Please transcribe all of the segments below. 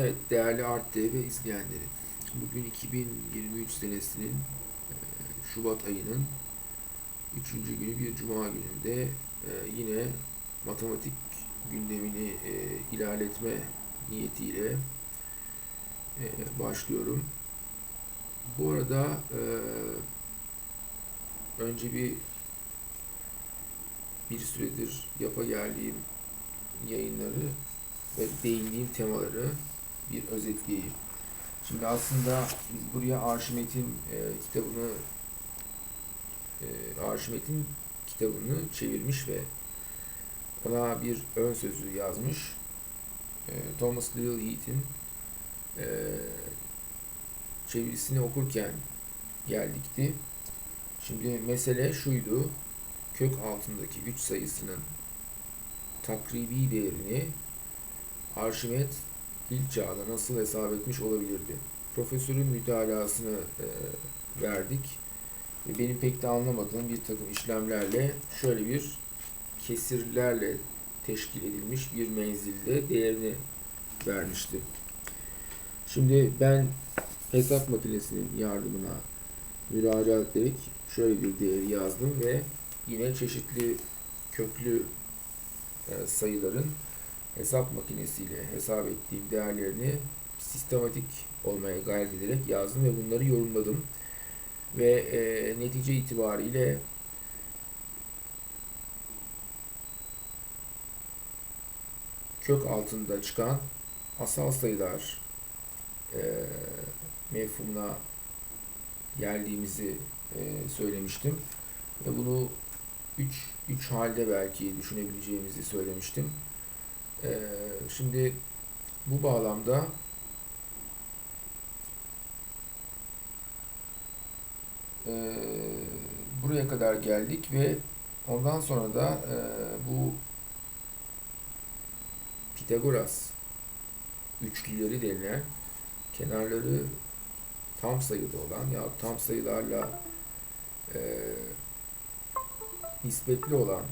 Evet değerli Art TV izleyenleri. Bugün 2023 senesinin e, Şubat ayının 3. günü bir cuma gününde e, yine matematik gündemini e, ilerletme niyetiyle başlıyorum. Bu arada önce bir bir süredir yapa geldiğim yayınları ve değindiğim temaları bir özetleyeyim. Şimdi aslında biz buraya Arşimet'in e, kitabını e, Arşimet'in kitabını çevirmiş ve ona bir ön sözü yazmış. E, Thomas Lil Heath'in e, çevirisini okurken geldikti. Şimdi mesele şuydu. Kök altındaki 3 sayısının takribi değerini Arşimet ilk çağda nasıl hesap etmiş olabilirdi? Profesörün mütalasını e, verdik ve benim pek de anlamadığım bir takım işlemlerle şöyle bir kesirlerle teşkil edilmiş bir menzilde değerini vermişti. Şimdi ben hesap makinesinin yardımına müracaat ederek şöyle bir değeri yazdım ve yine çeşitli köklü e, sayıların hesap makinesiyle hesap ettiğim değerlerini sistematik olmaya gayret ederek yazdım ve bunları yorumladım. Ve e, netice itibariyle kök altında çıkan asal sayılar e, mefhumuna geldiğimizi e, söylemiştim. Ve bunu 3 3 halde belki düşünebileceğimizi söylemiştim. Ee, şimdi bu bağlamda e, buraya kadar geldik ve ondan sonra da e, bu Pitagoras üçlüleri denilen kenarları tam sayıda olan ya tam sayılarla e, nispetli olan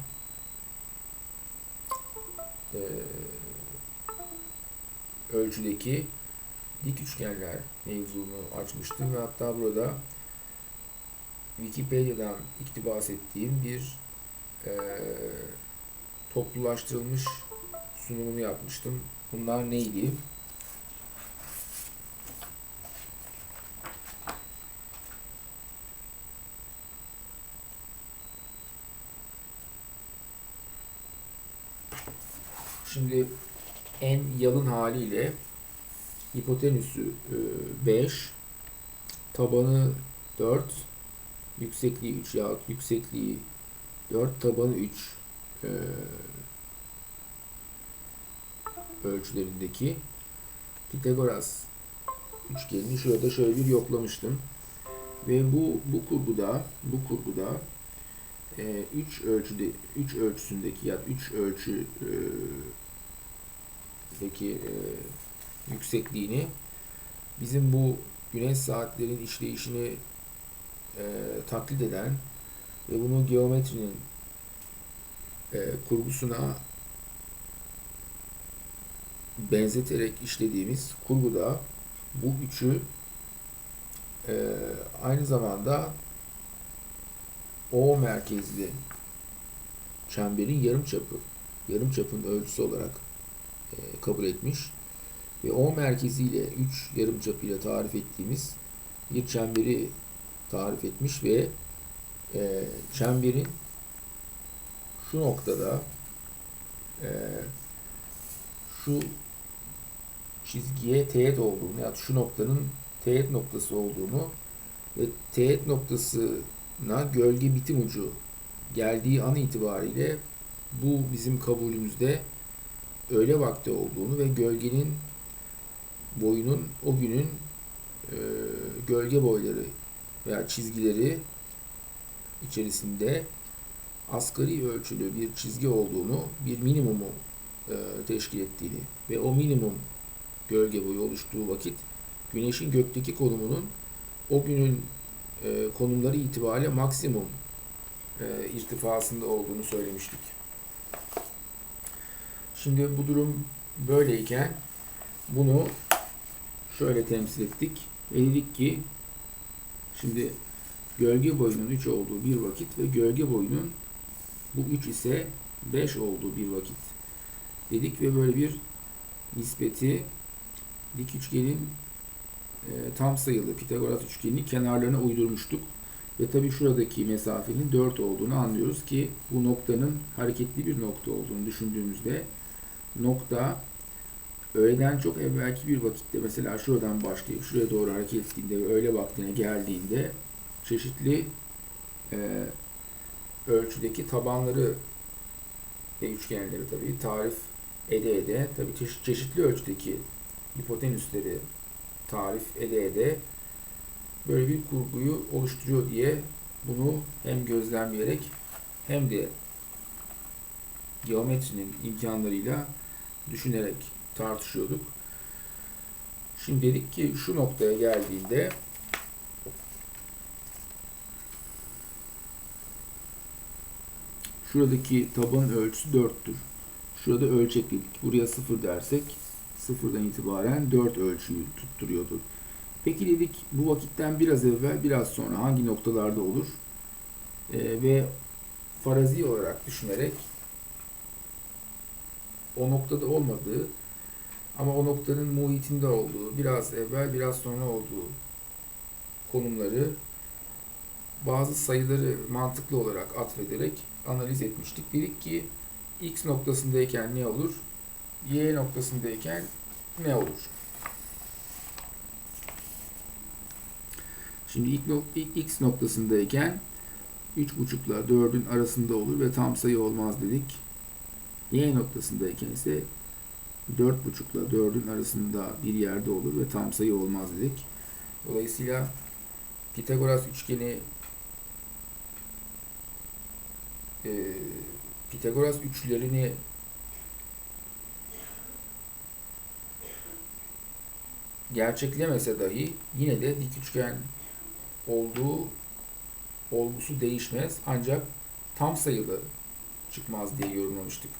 e, ölçüdeki dik üçgenler mevzunu açmıştım ve hatta burada Wikipedia'dan iktibas ettiğim bir e, toplulaştırılmış sunumunu yapmıştım. Bunlar neydi? Şimdi en yalın haliyle hipotenüsü 5, tabanı 4, yüksekliği 3 yahut yüksekliği 4, tabanı 3 e, ölçülerindeki Pitagoras üçgenini şurada şöyle bir yoklamıştım. Ve bu bu kurguda bu kurguda 3 e, ölçüde 3 ölçüsündeki ya 3 ölçü e, deki e, yüksekliğini bizim bu güneş saatlerin işleyişini e, taklit eden ve bunu geometrinin e, kurgusuna benzeterek işlediğimiz kurguda bu üçü e, aynı zamanda O merkezli çemberin yarım çapı, yarım çapın ölçüsü olarak kabul etmiş. Ve O merkeziyle 3 yarımçap ile tarif ettiğimiz bir çemberi tarif etmiş ve e, çemberin şu noktada e, şu çizgiye teğet olduğunu ya şu noktanın teğet noktası olduğunu ve teğet noktasına gölge bitim ucu geldiği an itibariyle bu bizim kabulümüzde öğle vakti olduğunu ve gölgenin boyunun o günün e, gölge boyları veya çizgileri içerisinde asgari ölçülü bir çizgi olduğunu, bir minimumu e, teşkil ettiğini ve o minimum gölge boyu oluştuğu vakit güneşin gökteki konumunun o günün e, konumları itibariyle maksimum e, irtifasında olduğunu söylemiştik. Şimdi bu durum böyleyken bunu şöyle temsil ettik. Dedik ki şimdi gölge boyunun 3 olduğu bir vakit ve gölge boyunun bu 3 ise 5 olduğu bir vakit dedik ve böyle bir nispeti dik üçgenin e, tam sayılı Pitagoras üçgeninin kenarlarına uydurmuştuk. Ve tabii şuradaki mesafenin 4 olduğunu anlıyoruz ki bu noktanın hareketli bir nokta olduğunu düşündüğümüzde nokta öğleden çok evvelki bir vakitte mesela şuradan başlayıp şuraya doğru hareket ettiğinde ve öğle vaktine geldiğinde çeşitli e, ölçüdeki tabanları ve üçgenleri tabii tarif ede ede tabii çeşit, çeşitli ölçüdeki hipotenüsleri tarif ede ede böyle bir kurguyu oluşturuyor diye bunu hem gözlemleyerek hem de geometrinin imkanlarıyla düşünerek tartışıyorduk. Şimdi dedik ki şu noktaya geldiğinde şuradaki taban ölçüsü 4'tür. Şurada ölçek dedik. Buraya 0 dersek sıfırdan itibaren 4 ölçüyü tutturuyordu. Peki dedik bu vakitten biraz evvel biraz sonra hangi noktalarda olur? Ee, ve farazi olarak düşünerek o noktada olmadığı ama o noktanın muhitinde olduğu, biraz evvel biraz sonra olduğu konumları bazı sayıları mantıklı olarak atfederek analiz etmiştik. Dedik ki x noktasındayken ne olur? y noktasındayken ne olur? Şimdi x noktasındayken 3.5 ile 4'ün arasında olur ve tam sayı olmaz dedik. Y noktasındayken ise 4.5 ile 4'ün arasında bir yerde olur ve tam sayı olmaz dedik. Dolayısıyla Pitagoras üçgeni e, Pitagoras üçlerini gerçeklemese dahi yine de dik üçgen olduğu olgusu değişmez ancak tam sayılı çıkmaz diye yorumlamıştık.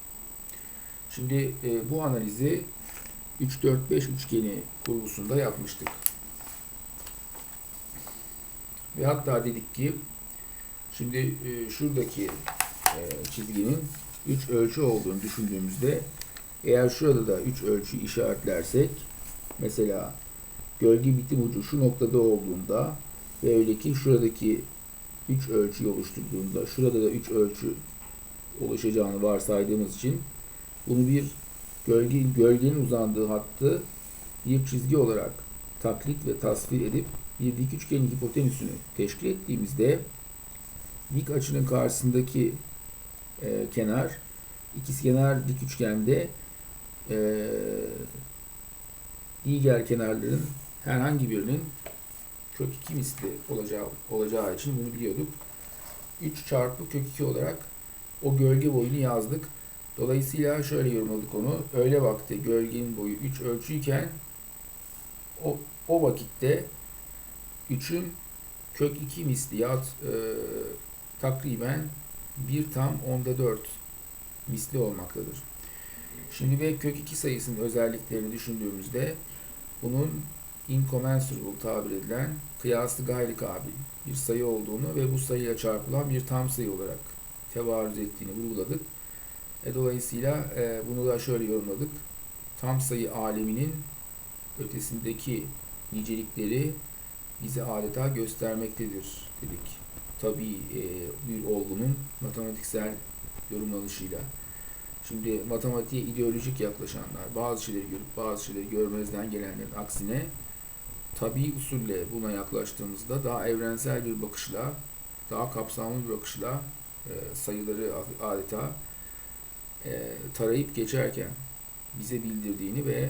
Şimdi e, bu analizi 3-4-5 üçgeni kurgusunda yapmıştık. Ve hatta dedik ki şimdi e, şuradaki e, çizginin 3 ölçü olduğunu düşündüğümüzde eğer şurada da 3 ölçü işaretlersek mesela gölge bitim ucu şu noktada olduğunda ve öyle ki şuradaki 3 ölçü oluşturduğunda şurada da 3 ölçü oluşacağını varsaydığımız için bunu bir gölge, gölgenin uzandığı hattı bir çizgi olarak taklit ve tasvir edip bir dik üçgenin hipotenüsünü teşkil ettiğimizde dik açının karşısındaki e, kenar ikizkenar dik üçgende e, diğer kenarların herhangi birinin kök 2 misli olacağı, olacağı için bunu biliyorduk. 3 çarpı kök 2 olarak o gölge boyunu yazdık. Dolayısıyla şöyle yorumladık onu. Öyle vakti gölgenin boyu 3 ölçüyken o, o vakitte 3'ün kök 2 misli ya e, takriben 1 tam onda 4 misli olmaktadır. Şimdi ve kök 2 sayısının özelliklerini düşündüğümüzde bunun incommensurable tabir edilen kıyaslı gayri kabil bir sayı olduğunu ve bu sayıya çarpılan bir tam sayı olarak tevarüz ettiğini vurguladık. E, dolayısıyla e, bunu da şöyle yorumladık. Tam sayı aleminin ötesindeki nicelikleri bize adeta göstermektedir dedik. Tabii e, bir olgunun matematiksel yorumlanışıyla. Şimdi matematiğe ideolojik yaklaşanlar, bazı şeyleri görüp bazı şeyleri görmezden gelenlerin aksine tabi usulle buna yaklaştığımızda daha evrensel bir bakışla, daha kapsamlı bir bakışla e, sayıları adeta e, tarayıp geçerken bize bildirdiğini ve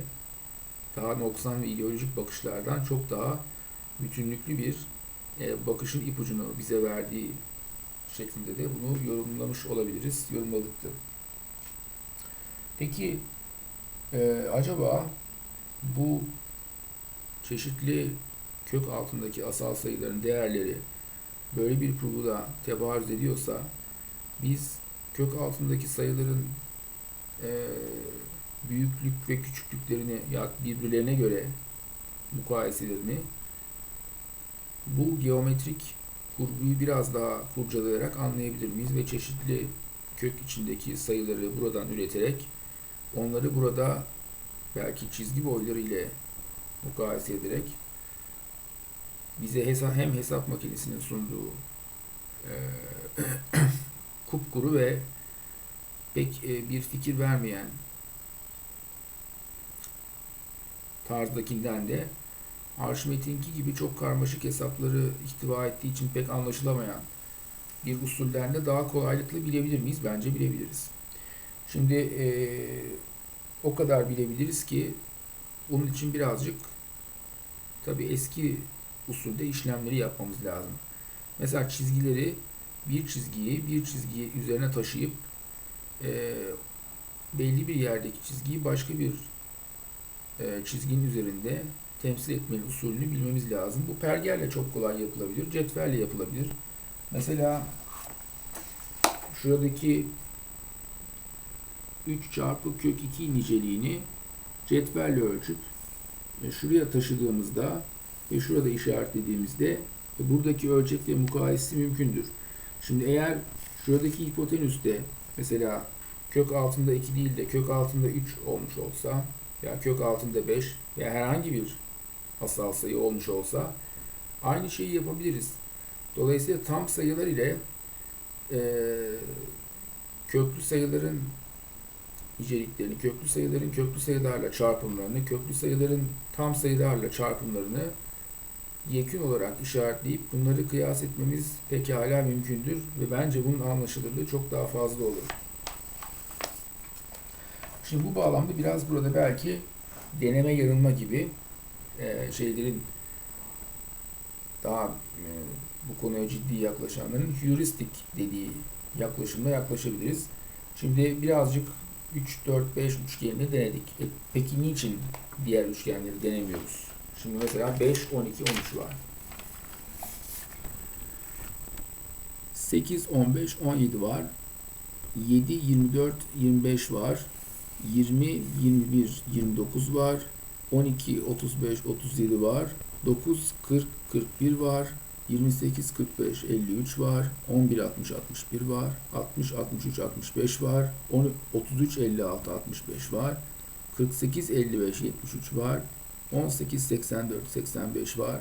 daha noksan ve ideolojik bakışlardan çok daha bütünlüklü bir e, bakışın ipucunu bize verdiği şeklinde de bunu yorumlamış olabiliriz, yorumladıktı. Peki e, acaba bu çeşitli kök altındaki asal sayıların değerleri böyle bir kurguda tebarüz ediyorsa biz kök altındaki sayıların e, büyüklük ve küçüklüklerini ya birbirlerine göre mukayeselerini bu geometrik kurguyu biraz daha kurcalayarak anlayabilir miyiz ve çeşitli kök içindeki sayıları buradan üreterek onları burada belki çizgi boyları ile mukayese ederek bize hesa hem hesap makinesinin sunduğu e, kupkuru ve pek e, bir fikir vermeyen tarzdakinden de Arşimet'inki gibi çok karmaşık hesapları ihtiva ettiği için pek anlaşılamayan bir usulden de daha kolaylıkla bilebilir miyiz? Bence bilebiliriz. Şimdi e, o kadar bilebiliriz ki bunun için birazcık tabi eski usulde işlemleri yapmamız lazım. Mesela çizgileri bir çizgiyi bir çizgiyi üzerine taşıyıp e, belli bir yerdeki çizgiyi başka bir e, çizginin üzerinde temsil etmenin usulünü bilmemiz lazım. Bu pergelle çok kolay yapılabilir. Cetvelle yapılabilir. Mesela şuradaki 3 çarpı kök 2 niceliğini cetvelle ölçüp e, şuraya taşıdığımızda ve şurada işaretlediğimizde e, buradaki ölçek ve mukayesesi mümkündür. Şimdi eğer şuradaki hipotenüste mesela kök altında 2 değil de kök altında 3 olmuş olsa ya kök altında 5 veya herhangi bir asal sayı olmuş olsa aynı şeyi yapabiliriz. Dolayısıyla tam sayılar ile e, köklü sayıların niceliklerini, köklü sayıların köklü sayılarla çarpımlarını, köklü sayıların tam sayılarla çarpımlarını yekün olarak işaretleyip bunları kıyas etmemiz pekala mümkündür ve bence bunun anlaşılırlığı çok daha fazla olur. Şimdi bu bağlamda biraz burada belki deneme yanılma gibi e, şeylerin daha e, bu konuya ciddi yaklaşanların heuristik dediği yaklaşımda yaklaşabiliriz. Şimdi birazcık 3, 4, 5 üçgenini denedik. E, peki niçin diğer üçgenleri denemiyoruz? Şimdi mesela 5, 12, 13 var. 8, 15, 17 var. 7, 24, 25 var. 20, 21, 29 var. 12, 35, 37 var. 9, 40, 41 var. 28, 45, 53 var. 11, 60, 61 var. 60, 63, 65 var. 10, 33, 56, 65 var. 48, 55, 73 var. 18, 84, 85 var.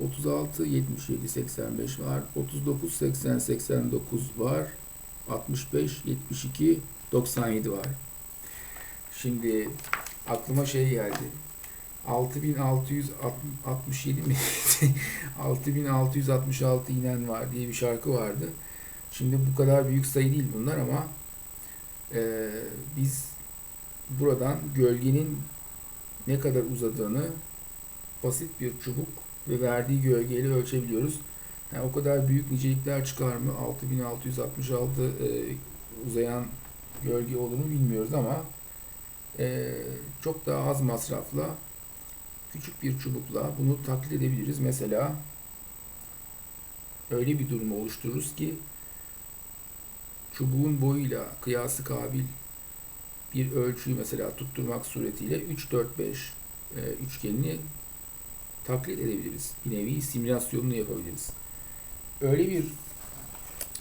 36, 77, 85 var. 39, 80, 89 var. 65, 72, 97 var. Şimdi aklıma şey geldi. 6667 mi? 6666 inen var diye bir şarkı vardı. Şimdi bu kadar büyük sayı değil bunlar ama e, biz buradan gölgenin ne kadar uzadığını basit bir çubuk ve verdiği gölgeyle ölçebiliyoruz. Yani o kadar büyük nicelikler çıkar mı? 6666 e, uzayan gölge olur mu bilmiyoruz ama e, çok daha az masrafla küçük bir çubukla bunu taklit edebiliriz. Mesela öyle bir durumu oluştururuz ki çubuğun boyuyla kıyası kabil bir ölçüyü mesela tutturmak suretiyle 3 4 5 e, üçgenini taklit edebiliriz. Bir nevi simülasyonunu yapabiliriz. Öyle bir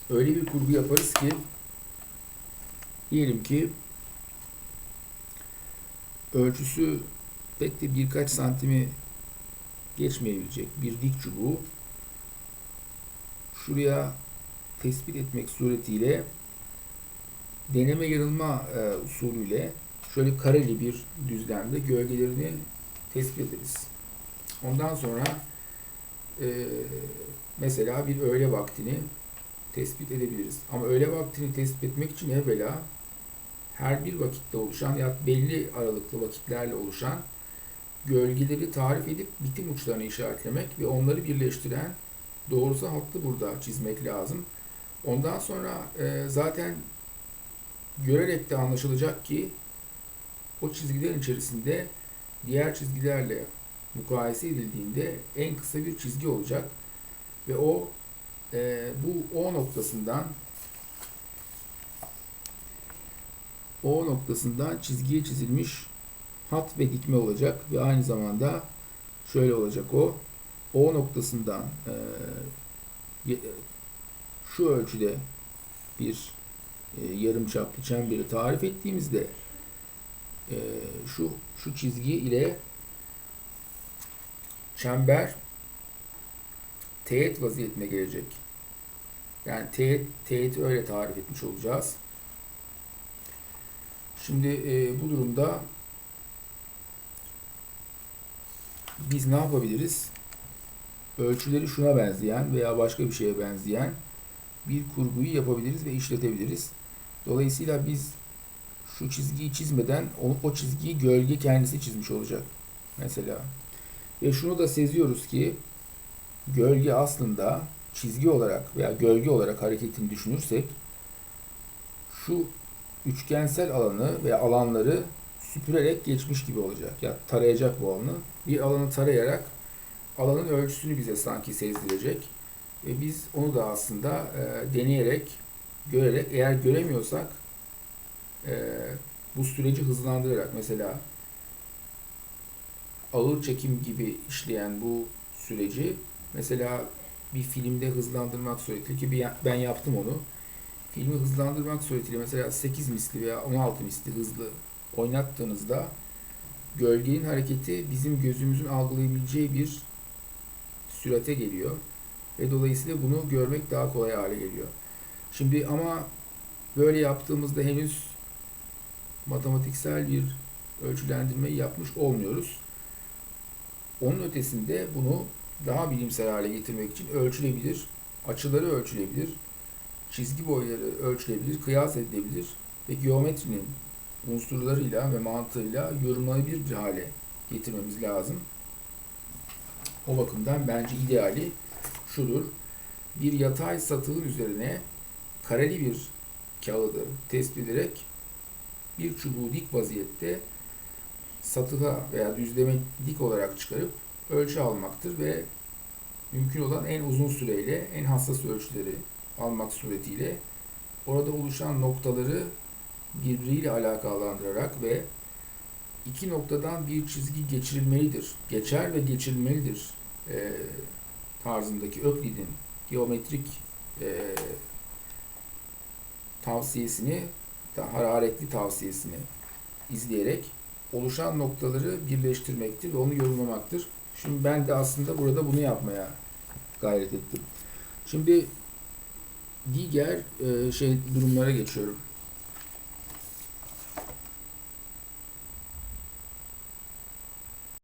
öyle bir kurgu yaparız ki diyelim ki ölçüsü pek de birkaç santimi geçmeyebilecek bir dik çubuğu şuraya tespit etmek suretiyle deneme yanılma e, usulüyle şöyle kareli bir düzlemde gölgelerini tespit ederiz. Ondan sonra e, mesela bir öğle vaktini tespit edebiliriz. Ama öğle vaktini tespit etmek için evvela her bir vakitte oluşan ya belli aralıklı vakitlerle oluşan gölgeleri tarif edip bitim uçlarını işaretlemek ve onları birleştiren doğrusu hattı burada çizmek lazım. Ondan sonra e, zaten görerek de anlaşılacak ki o çizgilerin içerisinde diğer çizgilerle mukayese edildiğinde en kısa bir çizgi olacak ve o e, bu O noktasından O noktasından çizgiye çizilmiş hat ve dikme olacak ve aynı zamanda şöyle olacak o. O noktasından e, şu ölçüde bir e, yarım çaplı çemberi tarif ettiğimizde e, şu şu çizgi ile çember teğet vaziyetine gelecek. Yani teğet, teğeti öyle tarif etmiş olacağız. Şimdi e, bu durumda biz ne yapabiliriz? Ölçüleri şuna benzeyen veya başka bir şeye benzeyen bir kurguyu yapabiliriz ve işletebiliriz. Dolayısıyla biz şu çizgiyi çizmeden o, o çizgiyi gölge kendisi çizmiş olacak. Mesela. Ve şunu da seziyoruz ki gölge aslında çizgi olarak veya gölge olarak hareketini düşünürsek şu üçgensel alanı ve alanları süpürerek geçmiş gibi olacak. Ya tarayacak bu alanı. Bir alanı tarayarak alanın ölçüsünü bize sanki sezdirecek. Ve biz onu da aslında e, deneyerek, görerek, eğer göremiyorsak e, bu süreci hızlandırarak mesela ağır çekim gibi işleyen bu süreci mesela bir filmde hızlandırmak suretiyle ki ben yaptım onu. Filmi hızlandırmak suretiyle mesela 8 misli veya 16 misli hızlı oynattığınızda gölgenin hareketi bizim gözümüzün algılayabileceği bir sürate geliyor. Ve dolayısıyla bunu görmek daha kolay hale geliyor. Şimdi ama böyle yaptığımızda henüz matematiksel bir ölçülendirmeyi yapmış olmuyoruz. Onun ötesinde bunu daha bilimsel hale getirmek için ölçülebilir, açıları ölçülebilir, çizgi boyları ölçülebilir, kıyas edilebilir ve geometrinin unsurlarıyla ve mantığıyla yorumlanabilir bir hale getirmemiz lazım. O bakımdan bence ideali şudur. Bir yatay satığın üzerine kareli bir kağıdı tespit ederek bir çubuğu dik vaziyette satıha veya düzleme dik olarak çıkarıp ölçü almaktır ve mümkün olan en uzun süreyle en hassas ölçüleri almak suretiyle orada oluşan noktaları birbiriyle alakalandırarak ve iki noktadan bir çizgi geçirilmelidir. Geçer ve geçirilmelidir e, tarzındaki Öklid'in geometrik e, tavsiyesini, hararetli tavsiyesini izleyerek oluşan noktaları birleştirmektir ve onu yorumlamaktır. Şimdi ben de aslında burada bunu yapmaya gayret ettim. Şimdi diğer e, şey durumlara geçiyorum.